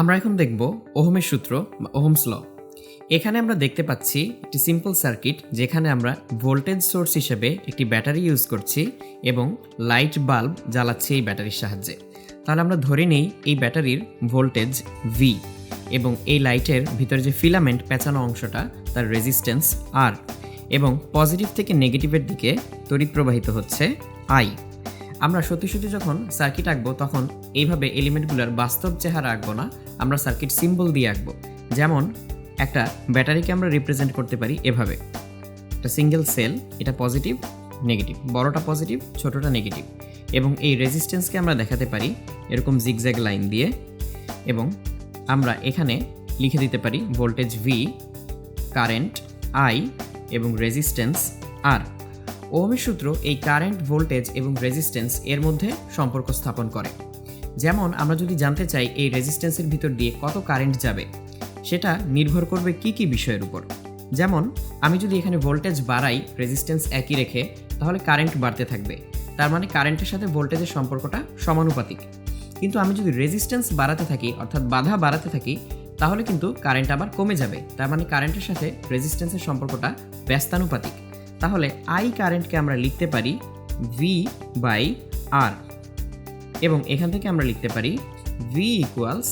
আমরা এখন দেখব ওহমের সূত্র বা ওহমস ল। এখানে আমরা দেখতে পাচ্ছি একটি সিম্পল সার্কিট যেখানে আমরা ভোল্টেজ সোর্স হিসেবে একটি ব্যাটারি ইউজ করছি এবং লাইট বাল্ব জ্বালাচ্ছি এই ব্যাটারির সাহায্যে। তাহলে আমরা ধরে নিই এই ব্যাটারির ভোল্টেজ ভি এবং এই লাইটের ভিতরে যে ফিলামেন্ট পেঁচানো অংশটা, তার রেজিস্ট্যান্স আর এবং পজিটিভ থেকে নেগেটিভের দিকে তড়িৎ প্রবাহিত হচ্ছে আই আমরা সত্যি সত্যি যখন সার্কিট আঁকবো, তখন এইভাবে এলিমেন্টগুলোর বাস্তব চেহারা আঁকবো না, আমরা সার্কিট সিম্বল দিয়ে আঁকবো। যেমন, একটা ব্যাটারিকে আমরা রিপ্রেজেন্ট করতে পারি এভাবে। একটা সিঙ্গেল সেল এটা পজিটিভ নেগেটিভ বড়টা পজিটিভ ছোটোটা নেগেটিভ এবং এই রেজিস্ট্যান্সকে আমরা দেখাতে পারি এরকম জিগজ্যাগ লাইন দিয়ে। এবং আমরা এখানে লিখে দিতে পারি ভোল্টেজ ভি কারেন্ট আই এবং রেজিস্ট্যান্স আর ওহমের সূত্র এই কারেন্ট, ভোল্টেজ এবং রেজিস্ট্যান্স এর মধ্যে সম্পর্ক স্থাপন করে। যেমন আমরা যদি জানতে চাই এই রেজিস্ট্যান্সের ভিতর দিয়ে কত কারেন্ট যাবে, সেটা নির্ভর করবে কি কি বিষয়ের উপর। যেমন, আমি যদি এখানে ভোল্টেজ বাড়াই রেজিস্ট্যান্স একই রেখে, তাহলে কারেন্ট বাড়তে থাকবে। তার মানে কারেন্টের সাথে ভোল্টেজের সম্পর্কটা সমানুপাতিক। কিন্তু আমি যদি রেজিস্ট্যান্স বাড়াতে থাকি, অর্থাৎ বাধা বাড়াতে থাকি, তাহলে কিন্তু কারেন্ট আবার কমে যাবে। তার মানে কারেন্টের সাথে রেজিস্ট্যান্সের সম্পর্কটা ব্যস্তানুপাতিক। তাহলে আই কারেন্টকে আমরা লিখতে পারি ভি বাই আর এবং এখান থেকে আমরা লিখতে পারি ভি ইকুয়ালস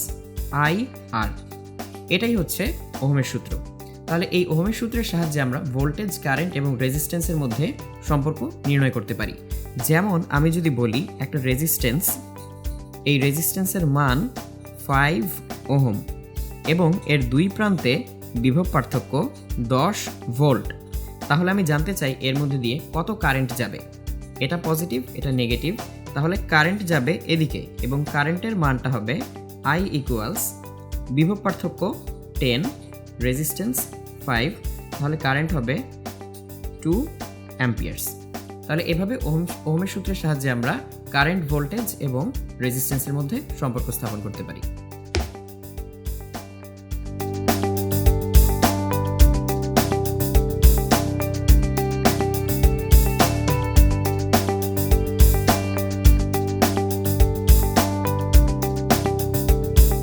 আই আর এটাই হচ্ছে ওহমের সূত্র। তাহলে এই ওহমের সূত্রের সাহায্যে আমরা ভোল্টেজ কারেন্ট এবং রেজিস্ট্যান্সের মধ্যে সম্পর্ক নির্ণয় করতে পারি। যেমন আমি যদি বলি একটা রেজিস্ট্যান্স এই রেজিস্ট্যান্সের মান ফাইভ ওহম এবং এর দুই প্রান্তে বিভব পার্থক্য দশ ভোল্ট তাহলে আমি জানতে চাই এর মধ্যে দিয়ে কত কারেন্ট যাবে। এটা পজিটিভ এটা নেগেটিভ তাহলে কারেন্ট যাবে এদিকে এবং কারেন্টের মানটা হবে আই ইকুয়ালস বিভব পার্থক্য টেন রেজিস্ট্যান্স ফাইভ তাহলে কারেন্ট হবে টু অ্যাম্পিয়ার্স তাহলে এভাবে ওহম, ওহমের সূত্রের সাহায্যে আমরা কারেন্ট ভোল্টেজ এবং রেজিস্ট্যান্সের মধ্যে সম্পর্ক স্থাপন করতে পারি।